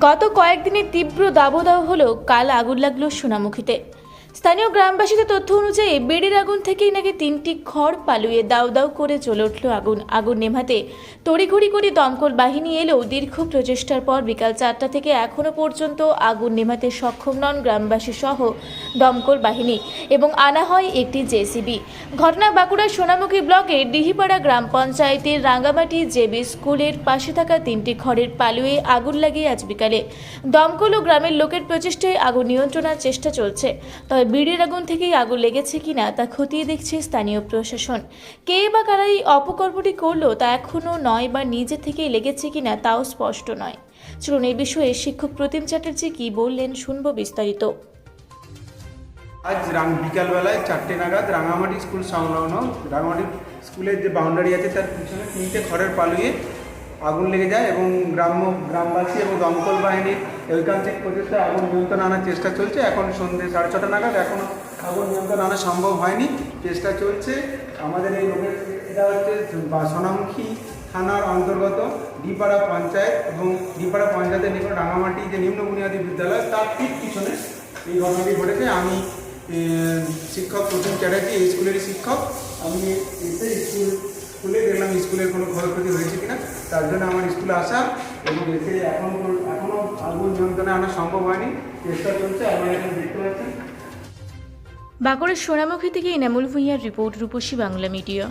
গত কয়েকদিনের তীব্র দাবদাহ হলো কাল আগুন লাগল সোনামুখীতে। স্থানীয় গ্রামবাসীদের তথ্য অনুযায়ী বেড়ের আগুন থেকেই নাকি তিনটি খড় পালুয়ে দাউ দাউ করে জ্বলে উঠল আগুন। আগুন নেভাতে তড়িঘড়ি করে দমকল বাহিনী এলেও দীর্ঘ প্রচেষ্টার পর বিকাল চারটা থেকে এখনও পর্যন্ত আগুন নেভাতে সক্ষম নন গ্রামবাসী সহ দমকল বাহিনী এবং আনা হয় একটি জেসিবি। ঘটনা বাঁকুড়ার সোনামুখী ব্লকের ডিহিপাড়া গ্রাম পঞ্চায়েতের রাঙ্গামাটি জেবি স্কুলের পাশে থাকা তিনটি খড়ের পালুয়ে আগুন লাগিয়ে আজ বিকালে দমকল ও গ্রামের লোকের প্রচেষ্টায় আগুন নিয়ন্ত্রণের চেষ্টা চলছে। তবে বিড়ির আগুন থেকেই আগুন লেগেছে কিনা তা খতিয়ে দেখছে স্থানীয় প্রশাসন। কে বা কারা এই অপকর্মটি করল তা এখনও নয় বা নিজে থেকেই লেগেছে কিনা তাও স্পষ্ট নয়। চলুন এই বিষয়ে শিক্ষক প্রতিম চ্যাটার্জি কি বললেন শুনব বিস্তারিত। আজ বিকালবেলায় চারটে নাগাদ রাঙামাটি স্কুল সংলগ্ন রাঙামাটি স্কুলের যে বাউন্ডারি আছে তার পিছনে তিনটে খড়ের পালুয়ে আগুন লেগে যায় এবং গ্রাম্য গ্রামবাসী এবং দমকল বাহিনীর ঐকান্তিক প্রচেষ্টায় আগুন নিয়ন্ত্রণে আনার চেষ্টা চলছে। এখন সন্ধ্যে সাড়ে ছটা নাগাদ এখনও আগুন নিয়ন্ত্রণ আনা সম্ভব হয়নি। চেষ্টা চলছে। আমাদের এই লোকের এটা হচ্ছে সোনামুখী থানার অন্তর্গত ডিপাড়া পঞ্চায়েত এবং ডিপাড়া পঞ্চায়েতের নিকট রাঙামাটি যে নিম্ন বুনিয়াদী বিদ্যালয়, তার ঠিক পিছনে এই ঘটনাটি ঘটেছে। আমি শিক্ষক প্রথম চ্যাটার্জি, এই স্কুলেরই শিক্ষক। আমি এসে স্কুল, স্কুলে দেখলাম স্কুলের কোনো ক্ষয়ক্ষতি হয়েছে কিনা। তার জন্য আমার স্কুলে আসা এবং এসে এখন এখনও আগুন নিয়ন্ত্রণে আনা সম্ভব হয়নি। চেষ্টা চলছে আপনারা এখানে দেখতে পাচ্ছেন। বাঁকুড়ার সোনামুখী থেকে এনামুল ভুঁইয়ার রিপোর্ট রূপসী বাংলা মিডিয়া।